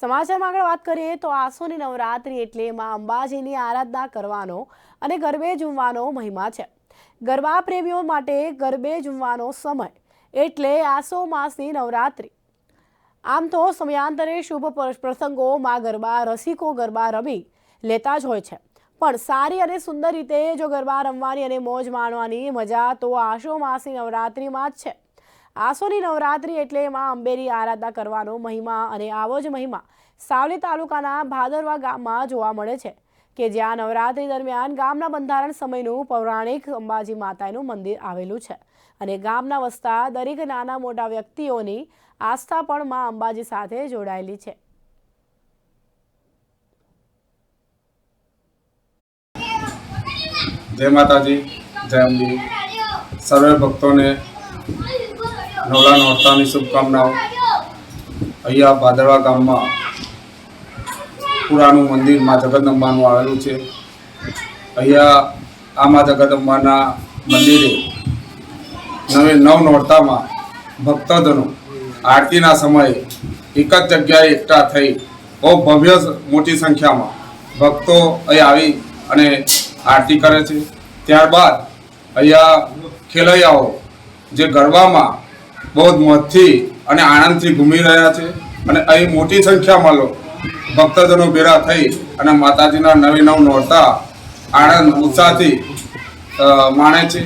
સમાચારમાં આગળ વાત કરીએ તો આસોની નવરાત્રિ એટલે માં અંબાજીની આરાધના કરવાનો અને ગરબે ઝૂમવાનો મહિમા છે. ગરબા પ્રેમીઓ માટે ગરબે ઝૂમવાનો સમય એટલે આસો માસની નવરાત્રિ. આમ તો સમયાંતરે શુભ પર- પ્રસંગોમાં ગરબા, રસિકો ગરબા રમી લેતા જ હોય છે. પણ સારી અને સુંદર રીતે જો ગરબા રમવાની અને મોજ માણવાની મજા તો આસો માસની નવરાત્રિમાં જ છે. આસોની નવરાત્રિ એટલે માં અંબેની આરાધના કરવાનો મહિમા અને આવો જ મહિમા સાવલી તાલુકાના ભાદરવા ગામમાં જોવા મળે છે કે જ્યાં નવરાત્રિ દરમિયાન ગામના બંધારણ સમયનું પૌરાણિક અંબાજી માતાનું મંદિર આવેલું છે અને ગામના વસતા દરેક નાના મોટા વ્યક્તિઓની આસ્થા પણ માં અંબાજી સાથે જોડાયેલી છે. જય માતાજી, જય અંબી. સર્વે ભક્તોને નવલા નોરતાની શુભકામનાઓ. અહીંયા ભાદરવા ગામમાં પુરાણું મંદિર મા જગદંબાનું આવેલું છે. અહીંયા આ મા જગદંબાના મંદિરે નવે નવ નોરતામાં ભક્તજનો આરતીના સમયે એક જ જગ્યાએ એકઠા થઈ બહુ ભવ્ય મોટી સંખ્યામાં ભક્તો અહીં આવી અને આરતી કરે છે. ત્યારબાદ અહીંયા ખેલૈયાઓ જે ગરબામાં બહુ જ અને આનંદથી ઘૂમી રહ્યા છે. અને અહીં મોટી સંખ્યામાં લોકો, ભક્તજનો ભેરા થઈ અને માતાજીના નવે નવ નોરતા આનંદ ઉત્સાહથી માણે છે.